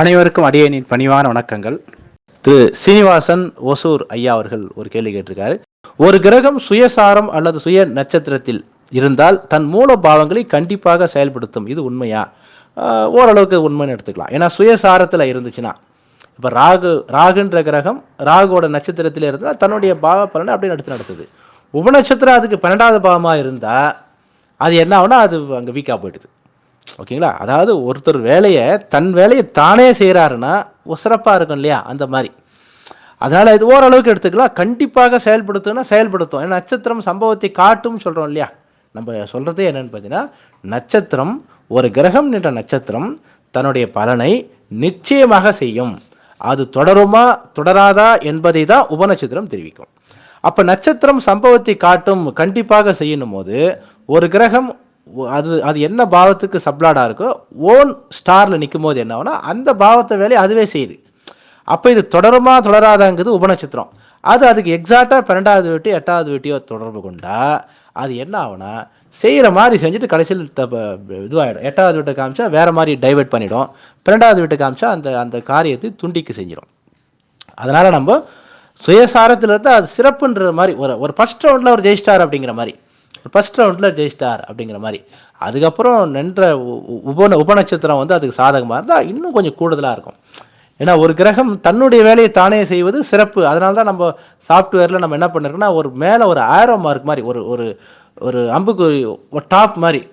அனைவருக்கும் அடியனின் பணிவான வணக்கங்கள். திரு சீனிவாசன் ஒசூர் ஐயா அவர்கள் ஒரு கேள்வி கேட்டிருக்காரு. ஒரு கிரகம் சுயசாரம் அல்லது சுய நட்சத்திரத்தில் இருந்தால் தன் மூல பாவங்களை கண்டிப்பாக செயல்படுத்தும். இது உண்மையா? ஓரளவுக்கு உண்மைன்னு எடுத்துக்கலாம். ஏன்னா சுயசாரத்தில் இருந்துச்சுன்னா இப்போ ராகு ராகுன்ற கிரகம் ராகுவோட நட்சத்திரத்தில் இருந்தால் தன்னுடைய பாவ பலனை அப்படியே நடத்தி நடத்துது. உபநட்சத்திரம் அதுக்கு பன்னெண்டாவது பாவமாக இருந்தால் அது என்ன ஆகுனா அது அங்கே வீக்காக போயிடுது. ஓகேங்களா? அதாவது ஒருத்தர் வேலையை தன் வேலையை தானே செய்கிறாருன்னா சிறப்பாக இருக்கும் இல்லையா? அந்த மாதிரி. அதனால் இது ஓரளவுக்கு எடுத்துக்கலாம். கண்டிப்பாக செயல்படுத்துன்னா செயல்படுத்தும். ஏன்னா நட்சத்திரம் சம்பவத்தை காட்டும் சொல்கிறோம் இல்லையா? நம்ம சொல்கிறதே என்னென்னு பார்த்தீங்கன்னா நட்சத்திரம் ஒரு கிரகம் நின்ற நட்சத்திரம் தன்னுடைய பலனை நிச்சயமாக செய்யும். அது தொடருமா தொடராதா என்பதை தான் உபநட்சத்திரம் தெரிவிக்கும். அப்போ நட்சத்திரம் சம்பவத்தை காட்டும் கண்டிப்பாக செய்யணும் போது ஒரு கிரகம் அது அது என்ன பாவத்துக்கு சப்ளாடாக இருக்கோ ஓன் ஸ்டாரில் நிற்கும் போது என்ன ஆகும்னா அந்த பாவத்தை வேலையை அதுவே செய்யுது. அப்போ இது தொடருமா தொடராதாங்கிறது உபநட்சத்திரம். அது அதுக்கு எக்ஸாக்டாக பன்னெண்டாவது வீட்டு எட்டாவது வீட்டையோ தொடர்பு கொண்டா அது என்ன ஆகுனா செய்கிற மாதிரி செஞ்சுட்டு கடைசியில் த இதுவாகிடும் எட்டாவது வீட்டை காமிச்சா வேறு மாதிரி டைவர்ட் பண்ணிடும். பன்னெண்டாவது வீட்டை காமிச்சா அந்த அந்த காரியத்தை துண்டிக்கு செஞ்சிடும். அதனால் நம்ம சுயசாரத்தில் இருந்தால் அது சிறப்புன்ற மாதிரி ஒரு ஒரு ஃபஸ்ட் ரவுண்டில் ஒரு ஜெயிஸ்டார் அப்படிங்கிற மாதிரி. ஃபஸ்ட் ரவுண்டில் ஜெயிஸ்டார் அப்படிங்கிற மாதிரி. அதுக்கப்புறம் நின்ற உ- உப உபநட்சத்திரம் வந்து அதுக்கு சாதகமாக இருந்தால் இன்னும் கொஞ்சம் கூடுதலாக இருக்கும். ஏன்னா ஒரு கிரகம் தன்னுடைய வேலையை தானே செய்வது சிறப்பு. அதனால தான் நம்ம சாஃப்ட்வேரில் நம்ம என்ன பண்ணிருக்கோம்னா ஒரு மேலே ஒரு ஆரோ மார்க் மாதிரி ஒரு ஒரு ஒரு அம்புக்குறி ஒரு டாப் மாதிரி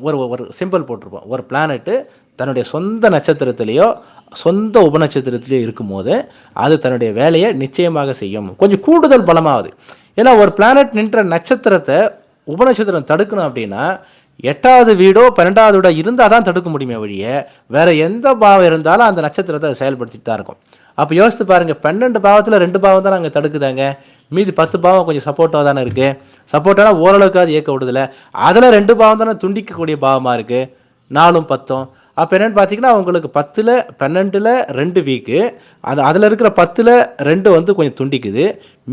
ஒரு ஒரு சிம்பிள் போட்டிருப்போம். ஒரு பிளானெட்டு தன்னுடைய சொந்த நட்சத்திரத்திலேயோ சொந்த உபநட்சத்திரத்திலேயோ இருக்கும்போது அது தன்னுடைய வேலையை நிச்சயமாக செய்யும். கொஞ்சம் கூடுதல் பலமாகுது ஏன்னா ஒரு பிளானட் நின்ற நட்சத்திரத்தை உபநட்சத்திரம் தடுக்கணும் அப்படின்னா எட்டாவது வீடோ பன்னெண்டாவது வீடோ இருந்தால் தான் தடுக்க முடியுமே வழிய வேற எந்த பாவம் இருந்தாலும் அந்த நட்சத்திரத்தை செயல்படுத்திட்டு தான் இருக்கும். அப்போ யோசித்து பாருங்க பன்னெண்டு பாவத்தில் ரெண்டு பாவம் தான் நாங்கள் தடுக்குதாங்க? மீதி பத்து பாவம் கொஞ்சம் சப்போர்ட்டாக தானே இருக்குது சப்போர்ட்டானா ஓரளவுக்கு அது இயக்க விடுதல அதில் ரெண்டு பாவம் தானே துண்டிக்கக்கூடிய பாவமாக இருக்குது நாலும் பத்தும். அப்போ என்னென்னு பார்த்தீங்கன்னா உங்களுக்கு பத்தில் பன்னெண்டில் ரெண்டு வீக்கு அது அதில் இருக்கிற பத்தில் ரெண்டு வந்து கொஞ்சம் துண்டிக்குது.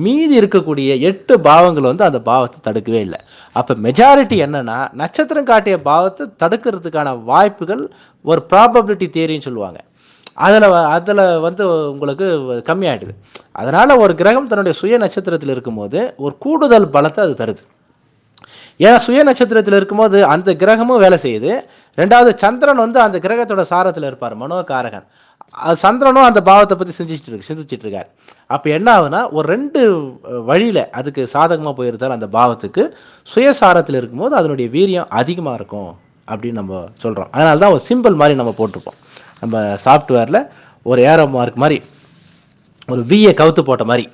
மீதி இருக்கக்கூடிய எட்டு பாவங்கள் வந்து அந்த பாவத்தை தடுக்கவே இல்லை. அப்போ மெஜாரிட்டி என்னன்னா நட்சத்திரம் காட்டிய பாவத்தை தடுக்கிறதுக்கான வாய்ப்புகள் ஒரு ப்ராபபிலிட்டி தேரின்னு சொல்லுவாங்க. அதில் அதில் வந்து உங்களுக்கு கம்மியாயிடுது. அதனால் ஒரு கிரகம் தன்னுடைய சுய நட்சத்திரத்தில் இருக்கும்போது ஒரு கூடுதல் பலத்தை அது தருது. ஏன்னா சுய நட்சத்திரத்தில் இருக்கும்போது அந்த கிரகமும் வேலை செய்யுது. ரெண்டாவது சந்திரன் வந்து அந்த கிரகத்தோட சாரத்தில் இருப்பார் மனோகாரகன். சந்திரனும் அந்த பாவத்தை பற்றி சிந்திச்சிட்டு இருக்கு சிந்திச்சுட்டு இருக்கார். அப்போ என்ன ஆகுனா ஒரு ரெண்டு வழியில் அதுக்கு சாதகமாக போயிருந்தால் அந்த பாவத்துக்கு. சுயசாரத்தில் இருக்கும்போது அதனுடைய வீரியம் அதிகமாக இருக்கும் அப்படின்னு நம்ம சொல்கிறோம் அதனால தான் ஒரு சிம்பிள் மாதிரி நம்ம போட்டிருப்போம். நம்ம சாஃப்ட்வேரில் ஒரு ஏரோ மார்க் மாதிரி ஒரு வியை கவுத்து போட்ட மாதிரி.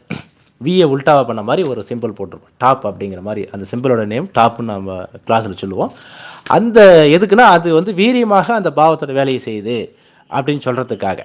விஏ உல்டாவை பண்ண மாதிரி ஒரு சிம்பிள் போட்டிருப்போம். டாப் அப்படிங்கிற மாதிரி. அந்த சிம்பிளோட நேம் டாப்னு நம்ம கிளாஸில் சொல்லுவோம். அந்த எதுக்குன்னா அது வந்து வீரியமாக அந்த பாவத்தோட வேலையை செய்யுது அப்படின்னு சொல்கிறதுக்காக